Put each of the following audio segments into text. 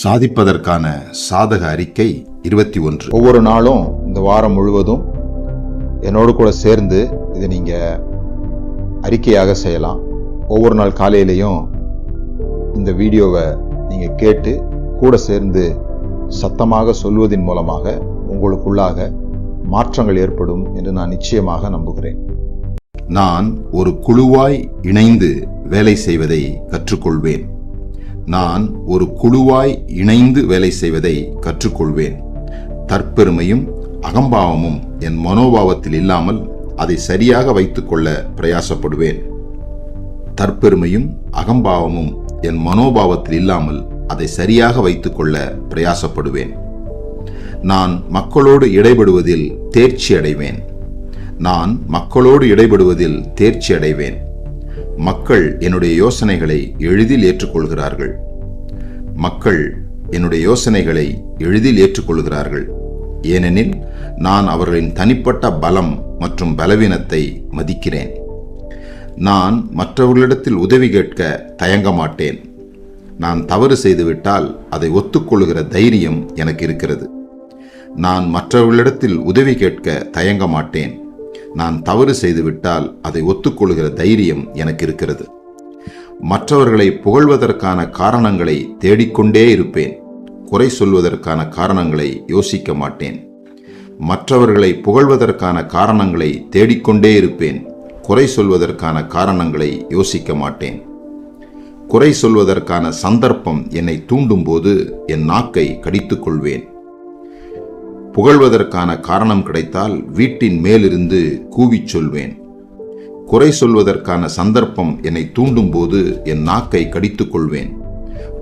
சாதிப்பதற்கான சாதக அறிக்கை இருபத்தி ஒன்று. ஒவ்வொரு நாளும் இந்த வாரம் முழுவதும் என்னோடு கூட சேர்ந்து இதை நீங்கள் அறிக்கையாக செய்யலாம். ஒவ்வொரு நாள் காலையிலையும் இந்த வீடியோவை நீங்கள் கேட்டு கூட சேர்ந்து சத்தமாக சொல்வதின் மூலமாக உங்களுக்குள்ளாக மாற்றங்கள் ஏற்படும் என்று நான் நிச்சயமாக நம்புகிறேன். நான் ஒரு குழுவாய் இணைந்து வேலை செய்வதை கற்றுக்கொள்வேன். நான் ஒரு குழுவாய் இணைந்து வேலை செய்வதை கற்றுக்கொள்வேன். தற்பெருமையும் அகம்பாவமும் என் மனோபாவத்தில் இல்லாமல் அதை சரியாக வைத்துக்கொள்ள பிரயாசப்படுவேன். தற்பெருமையும் அகம்பாவமும் என் மனோபாவத்தில் இல்லாமல் அதை சரியாக வைத்துக்கொள்ள பிரயாசப்படுவேன். நான் மக்களோடு இடைபடுவதில் தேர்ச்சி அடைவேன் நான் மக்களோடு இடைபடுவதில் தேர்ச்சி அடைவேன் மக்கள் என்னுடைய யோசனைகளை எளிதில் ஏற்றுக்கொள்கிறார்கள். மக்கள் என்னுடைய யோசனைகளை எளிதில் ஏற்றுக்கொள்கிறார்கள். ஏனெனில் நான் அவர்களின் தனிப்பட்ட பலம் மற்றும் பலவீனத்தை மதிக்கிறேன். நான் மற்றவர்களிடத்தில் உதவி கேட்க தயங்க மாட்டேன். நான் தவறு செய்துவிட்டால் அதை ஒத்துக்கொள்கிற தைரியம் எனக்கு இருக்கிறது. நான் மற்றவர்களிடத்தில் உதவி கேட்க தயங்க மாட்டேன். நான் தவறு செய்துவிட்டால் அதை ஒத்துக்கொள்கிற தைரியம் எனக்கு இருக்கிறது மற்றவர்களை புகழ்வதற்கான காரணங்களை தேடிக்கொண்டே இருப்பேன். குறை சொல்வதற்கான காரணங்களை யோசிக்க மாட்டேன். மற்றவர்களை புகழ்வதற்கான காரணங்களை தேடிக்கொண்டே இருப்பேன். குறை சொல்வதற்கான காரணங்களை யோசிக்க மாட்டேன். குறை சொல்வதற்கான சந்தர்ப்பம் என்னை தூண்டும்போது என் நாக்கை கடித்துக்கொள்வேன். புகழ்வதற்கான காரணம் கிடைத்தால் வீட்டின் மேலிருந்து கூவிச் சொல்வேன். குறை சொல்வதற்கான சந்தர்ப்பம் என்னை தூண்டும்போது என் நாக்கை கடித்துக் கொள்வேன்.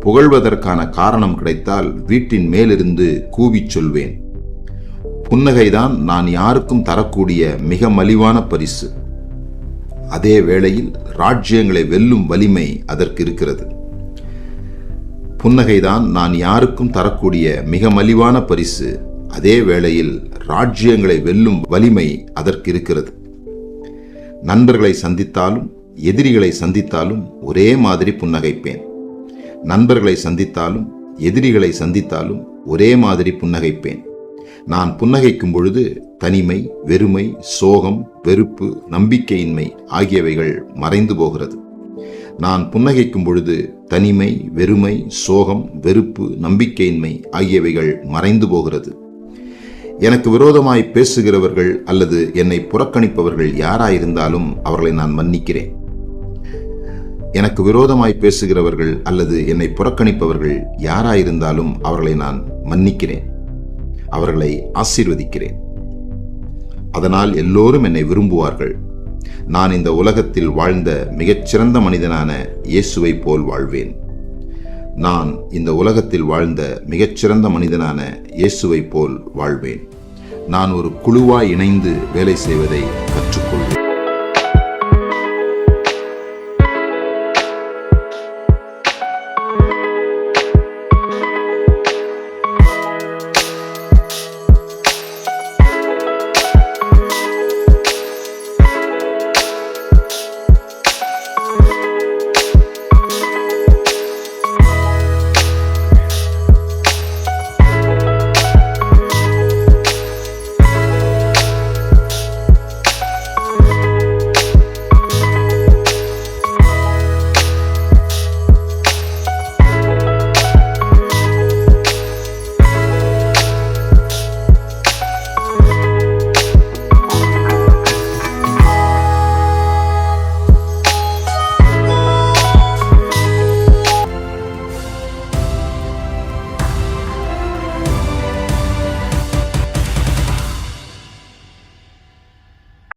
புகழ்வதற்கான காரணம் கிடைத்தால் வீட்டின் மேலிருந்து கூவிச் சொல்வேன். புன்னகைதான் நான் யாருக்கும் தரக்கூடிய மிக மலிவான பரிசு. அதே வேளையில் ராஜ்யங்களை வெல்லும் வலிமை அதற்கு இருக்கிறது. புன்னகைதான் நான் யாருக்கும் தரக்கூடிய மிக மலிவான பரிசு. அதே வேளையில் ராஜ்யங்களை வெல்லும் வலிமை அதற்கு இருக்கிறது நண்பர்களை சந்தித்தாலும் எதிரிகளை சந்தித்தாலும் ஒரே மாதிரி புன்னகைப்பேன். நண்பர்களை சந்தித்தாலும் எதிரிகளை சந்தித்தாலும் ஒரே மாதிரி புன்னகைப்பேன். நான் புன்னகைக்கும் பொழுது தனிமை வெறுமை சோகம் வெறுப்பு நம்பிக்கையின்மை ஆகியவைகள் மறைந்து போகிறது. நான் புன்னகைக்கும் பொழுது தனிமை வெறுமை சோகம் வெறுப்பு நம்பிக்கையின்மை ஆகியவைகள் மறைந்து போகிறது. எனக்கு விரோதமாய் பேசுகிறவர்கள் அல்லது என்னை புறக்கணிப்பவர்கள் யாராயிருந்தாலும் அவர்களை நான் மன்னிக்கிறேன். எனக்கு விரோதமாய் பேசுகிறவர்கள் அல்லது என்னை புறக்கணிப்பவர்கள் யாராயிருந்தாலும் அவர்களை நான் மன்னிக்கிறேன். அவர்களை ஆசீர்வதிக்கிறேன். அதனால் எல்லோரும் என்னை விரும்புவார்கள். நான் இந்த உலகத்தில் வாழ்ந்த மிகச்சிறந்த மனிதனான இயேசுவை போல் வாழ்வேன். நான் இந்த உலகத்தில் வாழ்ந்த மிகச்சிறந்த மனிதனான இயேசுவை போல் வாழ்வேன். நான் ஒரு குழுவாய் இணைந்து வேலை செய்வதை கற்றுக்கொள்வேன்